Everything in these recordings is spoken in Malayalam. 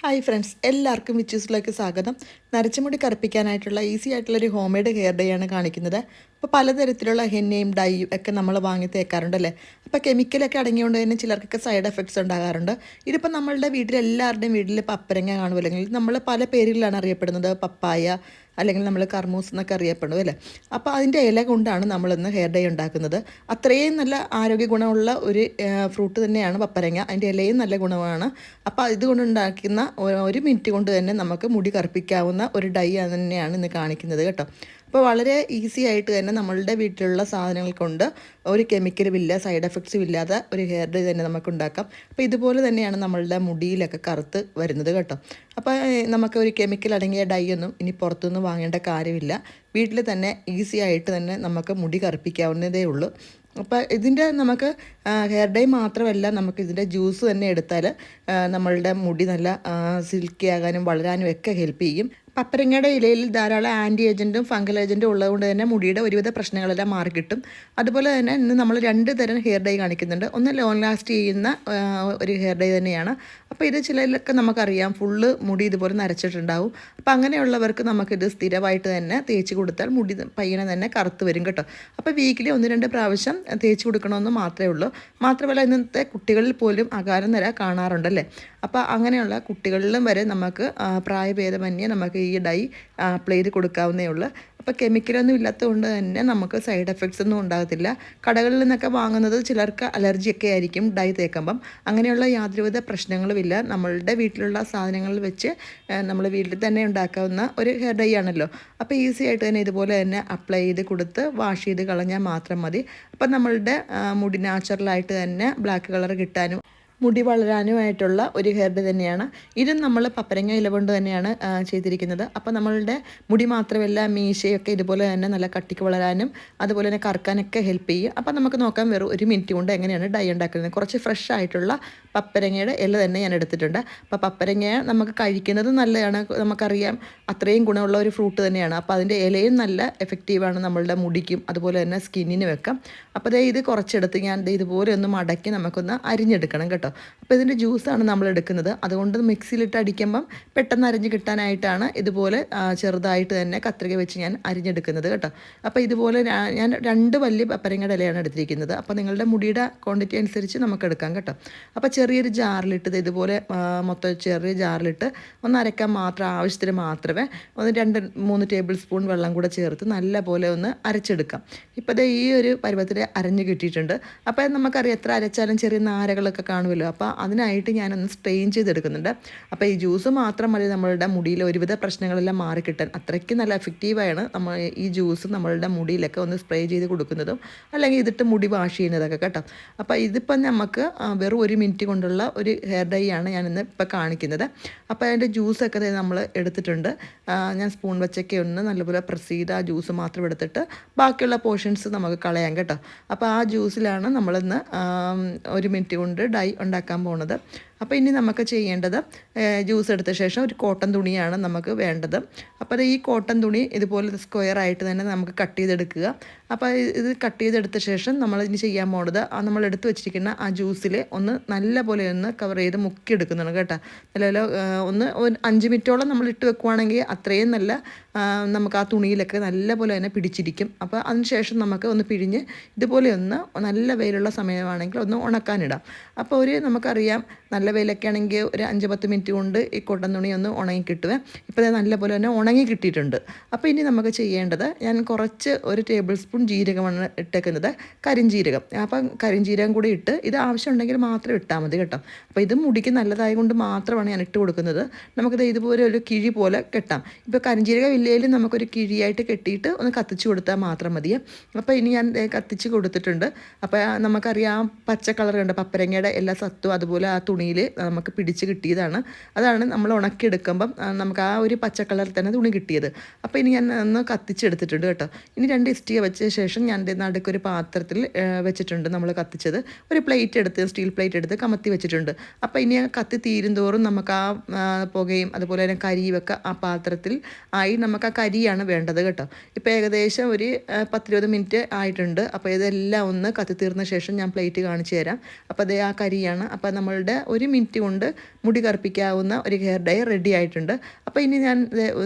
ഹായ് ഫ്രണ്ട്സ് എല്ലാവർക്കും വിച്ചൂസിലേക്ക് സ്വാഗതം. നരച്ചുമുടി കറുപ്പിക്കാനായിട്ടുള്ള ഈസി ആയിട്ടുള്ളൊരു ഹോം മെയ്ഡ് ഹെയർ ഡേ ആണ് കാണിക്കുന്നത്. അപ്പോൾ പലതരത്തിലുള്ള ഹെന്നയും ഡൈയും ഒക്കെ നമ്മൾ വാങ്ങി തേക്കാറുണ്ടല്ലേ അപ്പോൾ കെമിക്കലൊക്കെ അടങ്ങിയുകൊണ്ട് തന്നെ ചിലർക്കൊക്കെ സൈഡ് എഫക്ട്സ് ഉണ്ടാകാറുണ്ട്. ഇതിപ്പോൾ നമ്മളുടെ വീട്ടിൽ എല്ലാവരുടെയും വീട്ടിൽ പപ്പരങ്ങ കാണുമല്ലെങ്കിൽ നമ്മൾ പല പേരുകളിലാണ് അറിയപ്പെടുന്നത്. പപ്പായ അല്ലെങ്കിൽ നമ്മൾ കർമൂസ് എന്നൊക്കെ അറിയപ്പെടും അല്ലേ? അപ്പോൾ അതിന്റെ ഇല കൊണ്ടാണ് നമ്മളിന്ന് ഹെയർ ഡൈ ഉണ്ടാക്കുന്നത്. അത്രയും നല്ല ആരോഗ്യ ഗുണമുള്ള ഒരു ഫ്രൂട്ട് തന്നെയാണ് പപ്പരങ്ങ. അതിന്റെ ഇലയും നല്ല ഗുണമാണ്. അപ്പോൾ ഇതുകൊണ്ട് ഉണ്ടാക്കുന്ന ഒരു മിനിറ്റ് കൊണ്ട് തന്നെ നമുക്ക് മുടി കറുപ്പിക്കാവുന്ന ഒരു ഡൈ തന്നെയാണ് ഇന്ന് കാണിക്കുന്നത് കേട്ടോ. അപ്പോൾ വളരെ ഈസി ആയിട്ട് തന്നെ നമ്മളുടെ വീട്ടിലുള്ള സാധനങ്ങൾ കൊണ്ട് ഒരു കെമിക്കലും ഇല്ല സൈഡ് എഫക്ട്സും ഇല്ലാതെ ഒരു ഹെയർ ഡേ തന്നെ നമുക്ക് ഉണ്ടാക്കാം. അപ്പോൾ ഇതുപോലെ തന്നെയാണ് നമ്മളുടെ മുടിയിലൊക്കെ കറുത്ത് വരുന്നത് കേട്ടോ. അപ്പോൾ നമുക്ക് ഒരു കെമിക്കൽ അടങ്ങിയ ഡൈ ഒന്നും ഇനി പുറത്തുനിന്ന് വാങ്ങേണ്ട കാര്യമില്ല. വീട്ടിൽ തന്നെ ഈസി ആയിട്ട് തന്നെ നമുക്ക് മുടി കറുപ്പിക്കാവുന്നതേ ഉള്ളൂ. അപ്പോൾ ഇതിന്റെ നമുക്ക് ഹെയർ ഡൈ മാത്രമല്ല നമുക്ക് ഇതിന്റെ ജ്യൂസ് തന്നെ എടുത്താൽ നമ്മളുടെ മുടി നല്ല സിൽക്കി ആകാനും വളരാനും ഒക്കെ ഹെൽപ്പ് ചെയ്യും. പപ്പരങ്ങയുടെ ഇലയിൽ ധാരാളം ആന്റി ഏജന്റും ഫംഗൽ ഏജന്റും ഉള്ളതുകൊണ്ട് തന്നെ മുടിയുടെ ഒരുവിധ പ്രശ്നങ്ങളെല്ലാം മാറിക്കിട്ടും അതുപോലെ തന്നെ ഇന്ന് നമ്മൾ രണ്ട് തരം ഹെയർ ഡൈ കാണിക്കുന്നുണ്ട്. ഒന്ന് ലോങ് ലാസ്റ്റ് ചെയ്യുന്ന ഒരു ഹെയർ ഡൈ തന്നെയാണ്. അപ്പോൾ ഇത് ചിലരിലൊക്കെ നമുക്കറിയാം ഫുള്ള് മുടി ഇതുപോലെ നരച്ചിട്ടുണ്ടാവും. അപ്പോൾ അങ്ങനെയുള്ളവർക്ക് നമുക്കിത് സ്ഥിരമായിട്ട് തന്നെ തേച്ച് കൊടുത്താൽ മുടി പയ്യനെ തന്നെ കറുത്ത് വരും കേട്ടോ. അപ്പോൾ വീക്കിലി ഒന്ന് രണ്ട് പ്രാവശ്യം തേച്ച് കൊടുക്കണമെന്ന് മാത്രമേ ഉള്ളൂ. മാത്രമല്ല ഇന്നത്തെ കുട്ടികളിൽ പോലും അകാരം നിര കാണാറുണ്ടല്ലേ? അപ്പോൾ അങ്ങനെയുള്ള കുട്ടികളിലും വരെ നമുക്ക് പ്രായഭേദമന്യേ നമുക്ക് ഈ ഡൈ അപ്ലൈ ചെയ്ത് കൊടുക്കാവുന്നേ ഉള്ളൂ. അപ്പോൾ കെമിക്കലൊന്നും ഇല്ലാത്തതുകൊണ്ട് തന്നെ നമുക്ക് സൈഡ് എഫക്ട്സ് ഒന്നും ഉണ്ടാകത്തില്ല. കടകളിൽ നിന്നൊക്കെ വാങ്ങുന്നത് ചിലർക്ക് അലർജിയൊക്കെ ആയിരിക്കും ഡൈ തേക്കുമ്പം. അങ്ങനെയുള്ള യാതൊരുവിധ പ്രശ്നങ്ങളുമില്ല. നമ്മളുടെ വീട്ടിലുള്ള സാധനങ്ങൾ വെച്ച് നമ്മൾ വീട്ടിൽ തന്നെ ഉണ്ടാക്കാവുന്ന ഒരു ഹെയർ ഡൈ ആണല്ലോ. അപ്പോൾ ഈസി ആയിട്ട് തന്നെ ഇതുപോലെ തന്നെ അപ്ലൈ ചെയ്ത് കൊടുത്ത് വാഷ് ചെയ്ത് കളഞ്ഞാൽ മാത്രം മതി. അപ്പം നമ്മളുടെ മുടി നാച്ചുറലായിട്ട് തന്നെ ബ്ലാക്ക് കളർ കിട്ടാനും മുടി വളരാനുമായിട്ടുള്ള ഒരു ഹെർബ് തന്നെയാണ്. ഇതും നമ്മൾ പപ്പരങ്ങ ഇല കൊണ്ട് തന്നെയാണ് ചെയ്തിരിക്കുന്നത്. അപ്പോൾ നമ്മളുടെ മുടി മാത്രമല്ല മീശയൊക്കെ ഇതുപോലെ തന്നെ നല്ല കട്ടിക്ക് വളരാനും അതുപോലെ തന്നെ കറക്കാനൊക്കെ ഹെൽപ്പ് ചെയ്യും. അപ്പോൾ നമുക്ക് നോക്കാം വെറും ഒരു മിനിറ്റ് കൊണ്ട് എങ്ങനെയാണ് ഡൈ ഉണ്ടാക്കുന്നത്. കുറച്ച് ഫ്രഷ് ആയിട്ടുള്ള പപ്പരങ്ങയുടെ ഇല തന്നെ ഞാൻ എടുത്തിട്ടുണ്ട്. അപ്പോൾ പപ്പരങ്ങ നമുക്ക് കഴിക്കുന്നത് നല്ലതാണ്. നമുക്കറിയാം അത്രയും ഗുണമുള്ള ഒരു ഫ്രൂട്ട് തന്നെയാണ്. അപ്പോൾ അതിന്റെ ഇലയും നല്ല എഫക്റ്റീവാണ് നമ്മളുടെ മുടിക്കും അതുപോലെ തന്നെ സ്കിന്നിനും ഒക്കെ. അപ്പോൾ ഇത് കുറച്ചെടുത്ത് ഞാൻ ഇതുപോലെ ഒന്ന് മടക്കി നമുക്കൊന്ന് അരിഞ്ഞെടുക്കണം കേട്ടോ. അപ്പോൾ ഇതിന്റെ ജ്യൂസാണ് നമ്മൾ എടുക്കുന്നത്. അതുകൊണ്ട് മിക്സിയിലിട്ട് അടിക്കുമ്പം പെട്ടെന്ന് അരിഞ്ഞ് കിട്ടാനായിട്ടാണ് ഇതുപോലെ ചെറുതായിട്ട് തന്നെ കത്രിക വെച്ച് ഞാൻ അരിഞ്ഞെടുക്കുന്നത് കേട്ടോ. അപ്പോൾ ഇതുപോലെ ഞാൻ രണ്ട് വലിയ പപ്പരങ്ങയുടെ ഇലയാണ് എടുത്തിരിക്കുന്നത്. അപ്പോൾ നിങ്ങളുടെ മുടിയുടെ ക്വാണ്ടിറ്റി അനുസരിച്ച് നമുക്ക് എടുക്കാം കേട്ടോ. അപ്പോൾ ചെറിയൊരു ജാറിലിട്ട് ഇത് ഇതുപോലെ മൊത്തം ചെറിയ ജാറിലിട്ട് ഒന്ന് അരക്കാൻ മാത്രം ആവശ്യത്തിന് മാത്രമേ ഒന്ന് രണ്ട് മൂന്ന് ടേബിൾ സ്പൂൺ വെള്ളം കൂടെ ചേർത്ത് നല്ല പോലെ ഒന്ന് അരച്ചെടുക്കാം. ഇപ്പോൾ ഈ ഒരു പരുവത്തിൽ അരഞ്ഞ് കിട്ടിയിട്ടുണ്ട്. അപ്പോൾ നമുക്കറിയാം എത്ര അരച്ചാലും ചെറിയ നാരകളൊക്കെ കാണുമല്ലോ. അപ്പോൾ അതിനായിട്ട് ഞാനൊന്ന് സ്ട്രെയിൻ ചെയ്തെടുക്കുന്നുണ്ട്. അപ്പോൾ ഈ ജ്യൂസ് മാത്രം മതി നമ്മളുടെ മുടിയിൽ ഒരുവിധ പ്രശ്നങ്ങളെല്ലാം മാറിക്കിട്ടാൻ അത്രയ്ക്ക് നല്ല എഫക്റ്റീവായാണ് നമ്മൾ ഈ ജ്യൂസ് നമ്മളുടെ മുടിയിലൊക്കെ ഒന്ന് സ്പ്രേ ചെയ്ത് കൊടുക്കുന്നതും അല്ലെങ്കിൽ ഇതിട്ട് മുടി വാഷ് ചെയ്യുന്നതൊക്കെ കേട്ടോ. അപ്പോൾ ഇതിപ്പം നമുക്ക് വെറും ഒരു മിനിറ്റ് കൊണ്ടുള്ള ഒരു ഹെയർ ഡൈ ആണ് ഞാനിന്ന് ഇപ്പോൾ കാണിക്കുന്നത്. അപ്പോൾ അതിന്റെ ജ്യൂസൊക്കെ നമ്മൾ എടുത്തിട്ടുണ്ട്. ഞാൻ സ്പൂൺ വെച്ചൊക്കെ ഒന്ന് നല്ലപോലെ പ്രസ് ചെയ്ത് ആ ജ്യൂസ് മാത്രം എടുത്തിട്ട് ബാക്കിയുള്ള പോർഷൻസ് നമുക്ക് കളയാം കേട്ടോ. അപ്പോൾ ആ ജ്യൂസിലാണ് നമ്മളിന്ന് ഒരു മിനിറ്റ് കൊണ്ട് ഡൈ ഉണ്ടാക്കാൻ പോകുന്നത് അപ്പോൾ ഇനി നമുക്ക് ചെയ്യേണ്ടത് ജ്യൂസ് എടുത്ത ശേഷം ഒരു കോട്ടൺ തുണിയാണ് നമുക്ക് വേണ്ടത്. അപ്പോൾ ഈ കോട്ടൺ തുണി ഇതുപോലെ സ്ക്വയർ ആയിട്ട് തന്നെ നമുക്ക് കട്ട് ചെയ്തെടുക്കുക. അപ്പോൾ ഇത് കട്ട് ചെയ്തെടുത്ത ശേഷം നമ്മൾ ഇനി ചെയ്യാൻ പോകുന്നത് ആ നമ്മൾ എടുത്ത് വെച്ചിരിക്കുന്ന ആ ജ്യൂസിൽ ഒന്ന് നല്ല പോലെ ഒന്ന് കവർ ചെയ്ത് മുക്കി എടുക്കുന്നതാണ് കേട്ടോ. നല്ല ഒന്ന് അഞ്ച് മിനിറ്റോളം നമ്മൾ ഇട്ട് വെക്കുവാണെങ്കിൽ അത്രയും നല്ല നമുക്ക് ആ തുണിയിലൊക്കെ നല്ല പോലെ തന്നെ പിടിച്ചിരിക്കും. അപ്പോൾ അതിനുശേഷം നമുക്ക് ഒന്ന് പിഴിഞ്ഞ് ഇതുപോലെ ഒന്ന് നല്ല വെയിലുള്ള സമയമാണെങ്കിൽ ഒന്ന് ഉണക്കാനിടാം. അപ്പോൾ ഒരു നമുക്കറിയാം നല്ല വെയിലൊക്കെ ആണെങ്കിൽ ഒരു അഞ്ച് പത്ത് മിനിറ്റ് കൊണ്ട് ഈ കോട്ടൺ തുണി ഒന്ന് ഉണങ്ങി കിട്ടുവേ ഇപ്പോൾ നല്ല പോലെ തന്നെ ഉണങ്ങി കിട്ടിയിട്ടുണ്ട്. അപ്പോൾ ഇനി നമുക്ക് ചെയ്യേണ്ടത് ഞാൻ കുറച്ച് ഒരു ടേബിൾ സ്പൂൺ ജീരകമാണ് ഇട്ടേക്കുന്നത്. കരിഞ്ജീരകം അപ്പം കരിഞ്ജീരകം കൂടി ഇട്ട് ഇത് ആവശ്യമുണ്ടെങ്കിൽ മാത്രം ഇട്ടാൽ മതി കേട്ടോ. അപ്പോൾ ഇത് മുടിക്ക് നല്ലതായത് കൊണ്ട് മാത്രമാണ് ഞാൻ ഇട്ട് കൊടുക്കുന്നത്. നമുക്കിത് ഇതുപോലെ ഒരു കിഴി പോലെ കെട്ടാം. ഇപ്പോൾ കരിഞ്ജീരകം ഇല്ലെങ്കിലും നമുക്കൊരു കിഴിയായിട്ട് കെട്ടിയിട്ട് ഒന്ന് കത്തിച്ച് കൊടുത്താൽ മാത്രം മതിയെ അപ്പോൾ ഇനി ഞാൻ കത്തിച്ച് കൊടുത്തിട്ടുണ്ട്. അപ്പോൾ നമുക്കറിയാം പച്ച കളർ കണ്ട്? പപ്പരങ്ങയുടെ എല്ലാ സത്തും അതുപോലെ ആ തുണിയിൽ നമുക്ക് പിടിച്ച് കിട്ടിയതാണ്. അതാണ് നമ്മൾ ഉണക്കിയെടുക്കുമ്പം നമുക്ക് ആ ഒരു പച്ച കളറിൽ തന്നെ തുണി കിട്ടിയത്. അപ്പോൾ ഇനി ഞാൻ ഒന്ന് കത്തിച്ചെടുത്തിട്ടുണ്ട് കേട്ടോ. ഇനി രണ്ട് ഇസ്റ്റിയ വെച്ച ശേഷം ഞാൻ നടുക്കൊരു പാത്രത്തിൽ വെച്ചിട്ടുണ്ട് നമ്മൾ കത്തിച്ചത്. ഒരു പ്ലേറ്റ് എടുത്ത് സ്റ്റീൽ പ്ലേറ്റ് എടുത്ത് കമത്തി വെച്ചിട്ടുണ്ട്. അപ്പോൾ ഇനി കത്തി തീരുന്തോറും നമുക്ക് ആ പുകയും അതുപോലെ തന്നെ കരിയുമൊക്കെ ആ പാത്രത്തിൽ ആയി നമുക്ക് ആ കരിയാണ് വേണ്ടത് കേട്ടോ. ഇപ്പോൾ ഏകദേശം ഒരു പത്തിരുപത് മിനിറ്റ് ആയിട്ടുണ്ട്. അപ്പോൾ ഇതെല്ലാം ഒന്ന് കത്തി തീർന്ന ശേഷം ഞാൻ പ്ലേറ്റ് കാണിച്ചു തരാം. അപ്പോൾ അതേ ആ കരിയാണ്. അപ്പോൾ നമ്മളുടെ ഒരു ഒരു മിനിറ്റ് കൊണ്ട് മുടി കറുപ്പിക്കാവുന്ന ഒരു ഹെയർ ഡൈ റെഡി ആയിട്ടുണ്ട്. അപ്പോൾ ഇനി ഞാൻ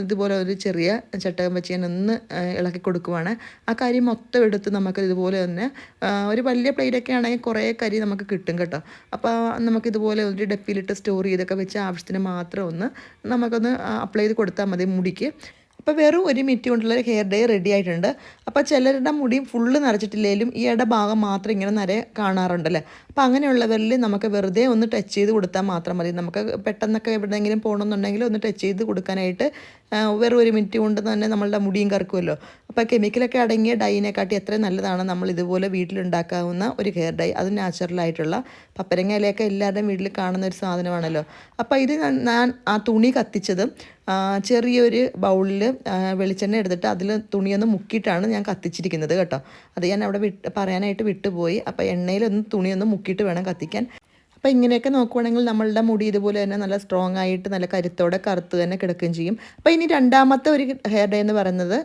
ഇതുപോലെ ഒരു ചെറിയ ചട്ടകം വെച്ച് ഞാൻ ഒന്ന് ഇളക്കി കൊടുക്കുവാണ്. ആ കരി മൊത്തം എടുത്ത് നമുക്ക് ഇതുപോലെ തന്നെ ഒരു വലിയ പ്ലേറ്റൊക്കെ ആണെങ്കിൽ കുറേ കരി നമുക്ക് കിട്ടും കേട്ടോ. അപ്പോൾ നമുക്ക് ഇതുപോലെ ഒരു ഡപ്പിയിലിട്ട് സ്റ്റോർ ചെയ്തൊക്കെ വെച്ച് ആവശ്യത്തിന് മാത്രം ഒന്ന് നമുക്കൊന്ന് അപ്ലൈ ചെയ്ത് കൊടുത്താൽ മതി മുടിക്ക്. അപ്പോൾ വെറും ഒരു മിനിറ്റ് കൊണ്ടുള്ള ഹെയർ ഡേ റെഡി ആയിട്ടുണ്ട്. അപ്പോൾ ചിലരുടെ മുടിയും ഫുള്ള് നിറച്ചിട്ടില്ലെങ്കിലും ഈ ഇട ഭാഗം മാത്രം ഇങ്ങനെ നിറയെ കാണാറുണ്ടല്ലേ? അപ്പോൾ അങ്ങനെയുള്ളവരിൽ നമുക്ക് വെറുതെ ഒന്ന് ടച്ച് ചെയ്ത് കൊടുത്താൽ മാത്രം മതി. നമുക്ക് പെട്ടെന്നൊക്കെ എവിടെയെങ്കിലും പോകണമെന്നുണ്ടെങ്കിൽ ഒന്ന് ടച്ച് ചെയ്ത് കൊടുക്കാനായിട്ട് വെറും ഒരു മിനിറ്റ് കൊണ്ട് തന്നെ നമ്മളുടെ മുടിയും കറക്കുമല്ലോ അപ്പോൾ കെമിക്കലൊക്കെ അടങ്ങിയ ഡൈനെക്കാട്ടി എത്ര നല്ലതാണ് നമ്മൾ ഇതുപോലെ വീട്ടിലുണ്ടാക്കാവുന്ന ഒരു ഹെയർ ഡൈ അത് നാച്ചുറലായിട്ടുള്ള പപ്പരങ്ങ ഇലയൊക്കെ എല്ലാവരുടെയും വീട്ടിൽ കാണുന്ന ഒരു സാധനമാണല്ലോ. അപ്പോൾ ഇത് ഞാൻ- ആ തുണി കത്തിച്ചത് ചെറിയൊരു ബൗളിൽ വെളിച്ചെണ്ണ എടുത്തിട്ട് അതിൽ തുണിയൊന്ന് മുക്കിയിട്ടാണ് ഞാൻ കത്തിച്ചിരിക്കുന്നത് കേട്ടോ. അത് ഞാൻ അവിടെ വിട്ട് പറയാനായിട്ട് വിട്ടുപോയി. അപ്പോൾ എണ്ണയിലൊന്ന് തുണിയൊന്ന് മുക്കിയിട്ട് വേണം കത്തിക്കാൻ. അപ്പോൾ ഇങ്ങനെയൊക്കെ നോക്കുവാണെങ്കിൽ നമ്മളുടെ മുടി ഇതുപോലെ തന്നെ നല്ല സ്ട്രോങ് ആയിട്ട് നല്ല കരുത്തോടെ കറുത്ത് തന്നെ കിടക്കുകയും ചെയ്യും. അപ്പോൾ ഇനി രണ്ടാമത്തെ ഒരു ഹെയർ ഡൈ എന്ന് പറയുന്നത്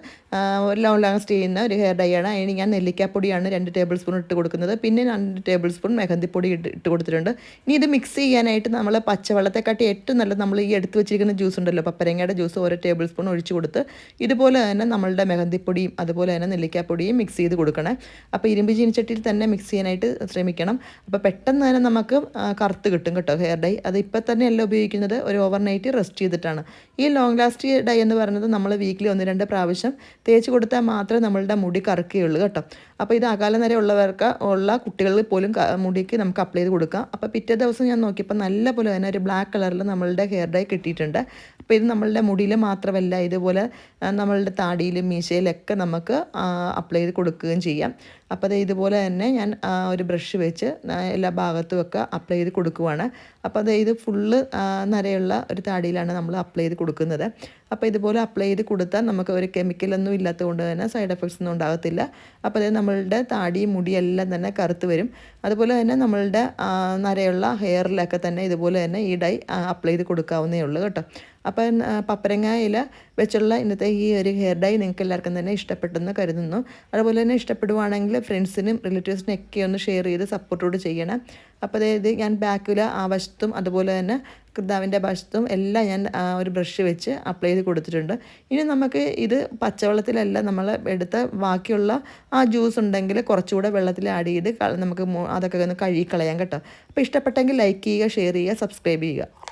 ലോങ് ലാസ്റ്റ് ചെയ്യുന്ന ഒരു ഹെയർ ഡൈ ആണ്. അതിന് ഞാൻ നെല്ലിക്കാപ്പൊടിയാണ് രണ്ട് ടേബിൾ സ്പൂൺ ഇട്ട് കൊടുക്കുന്നത്. പിന്നെ രണ്ട് ടേബിൾ സ്പൂൺ മെഹന്തിപ്പൊടി ഇട്ട് ഇട്ട് കൊടുത്തിട്ടുണ്ട്. ഇനി ഇത് മിക്സ് ചെയ്യാനായിട്ട് നമ്മൾ പച്ചവെള്ളത്തെക്കാട്ടി ഏറ്റവും നല്ല നമ്മൾ ഈ എടുത്ത് വെച്ചിരിക്കുന്ന ജ്യൂസ് ഉണ്ടല്ലോ പപ്പരങ്ങയുടെ ജ്യൂസ് ഓരോ ടേബിൾ സ്പൂൺ ഒഴിച്ച് കൊടുത്ത് ഇതുപോലെ തന്നെ നമ്മളുടെ മെഹന്തിപ്പൊടിയും അതുപോലെ തന്നെ നെല്ലിക്കാപ്പൊടിയും മിക്സ് ചെയ്ത് കൊടുക്കണേ. അപ്പോൾ ഇരുമ്പ് ചീനിച്ചട്ടിയിൽ തന്നെ മിക്സ് ചെയ്യാനായിട്ട് ശ്രമിക്കണം. അപ്പോൾ പെട്ടെന്ന് തന്നെ നമുക്ക് കറുത്ത് കിട്ടും കേട്ടോ ഹെയർ ഡൈ അത് ഇപ്പം തന്നെ അല്ല ഉപയോഗിക്കുന്നത്. ഒരു ഓവർ നൈറ്റ് റെസ്റ്റ് ചെയ്തിട്ടാണ്. ഈ ലോങ് ലാസ്റ്റ് ഡൈ എന്ന് പറയുന്നത് നമ്മൾ വീക്കിലി ഒന്ന് രണ്ട് പ്രാവശ്യം തേച്ച് കൊടുത്താൽ മാത്രമേ നമ്മളുടെ മുടി കറുക്കുകയുള്ളൂ കേട്ടോ. അപ്പോൾ ഇത് അകാല നിര ഉള്ളവർക്ക് ഉള്ള കുട്ടികളിൽ പോലും മുടിക്ക് നമുക്ക് അപ്ലൈ ചെയ്ത് കൊടുക്കാം. അപ്പോൾ പിറ്റേ ദിവസം ഞാൻ നോക്കിയപ്പോൾ നല്ല പോലെ തന്നെ ഒരു ബ്ലാക്ക് കളറിൽ നമ്മളുടെ ഹെയർ ഡൈ കിട്ടിയിട്ടുണ്ട്. അപ്പോൾ ഇത് നമ്മളുടെ മുടിയിൽ മാത്രമല്ല ഇതുപോലെ നമ്മളുടെ താടിയിലും മീശയിലൊക്കെ നമുക്ക് അപ്ലൈ ചെയ്ത് കൊടുക്കുകയും ചെയ്യാം. അപ്പോൾ അത് ഇതുപോലെ തന്നെ ഞാൻ ഒരു ബ്രഷ് വെച്ച് എല്ലാ ഭാഗത്തും ഒക്കെ അപ്ലൈ ചെയ്ത് കൊടുക്കുവാണ്. അപ്പോൾ അത് ഇത് ഫുള്ള് നരയുള്ള ഒരു താടിയിലാണ് നമ്മൾ അപ്ലൈ ചെയ്ത് കൊടുക്കുന്നത്. അപ്പോൾ ഇതുപോലെ അപ്ലൈ ചെയ്ത് കൊടുത്താൽ നമുക്ക് ഒരു കെമിക്കലൊന്നും ഇല്ലാത്തതുകൊണ്ട് തന്നെ സൈഡ് എഫക്ട്സ് ഒന്നും ഉണ്ടാകത്തില്ല. അപ്പോൾ അത് നമ്മളുടെ താടിയും മുടിയെല്ലാം തന്നെ കറുത്ത് വരും. അതുപോലെ തന്നെ നമ്മളുടെ നരയുള്ള ഹെയറിലൊക്കെ തന്നെ ഇതുപോലെ തന്നെ ഈ ഡൈ അപ്ലൈ ചെയ്ത് കൊടുക്കാവുന്നേ ഉള്ളൂ കേട്ടോ. അപ്പം ആ, പപ്പരങ്ങ വെച്ചുള്ള ഇന്നത്തെ ഈ ഒരു ഹെയർ ഡൈ നിങ്ങൾക്ക് എല്ലാവർക്കും തന്നെ ഇഷ്ടപ്പെട്ടെന്ന് കരുതുന്നു. അതുപോലെ തന്നെ ഇഷ്ടപ്പെടുവാണെങ്കിൽ ഫ്രണ്ട്സിനും റിലേറ്റീവ്സിനും ഒക്കെ ഒന്ന് ഷെയർ ചെയ്ത് സപ്പോർട്ടോട് ചെയ്യണം. അപ്പോൾ അതായത് ഞാൻ ബാക്കിൽ ആ വശത്തും അതുപോലെ തന്നെ കൃതാവിന്റെ വശത്തും എല്ലാം ഞാൻ ഒരു ബ്രഷ് വെച്ച് അപ്ലൈ ചെയ്ത് കൊടുത്തിട്ടുണ്ട്. ഇനി നമുക്ക് ഇത് പച്ചവെള്ളത്തിലല്ല നമ്മൾ എടുത്ത ബാക്കിയുള്ള ആ ജ്യൂസ് ഉണ്ടെങ്കിൽ കുറച്ചുകൂടെ വെള്ളത്തിൽ ആഡ് ചെയ്ത് നമുക്ക് അതൊക്കെ ഒന്ന് കഴുകി കളയാം കേട്ടോ. അപ്പോൾ ഇഷ്ടപ്പെട്ടെങ്കിൽ ലൈക്ക് ചെയ്യുക ഷെയർ ചെയ്യുക സബ്സ്ക്രൈബ് ചെയ്യുക.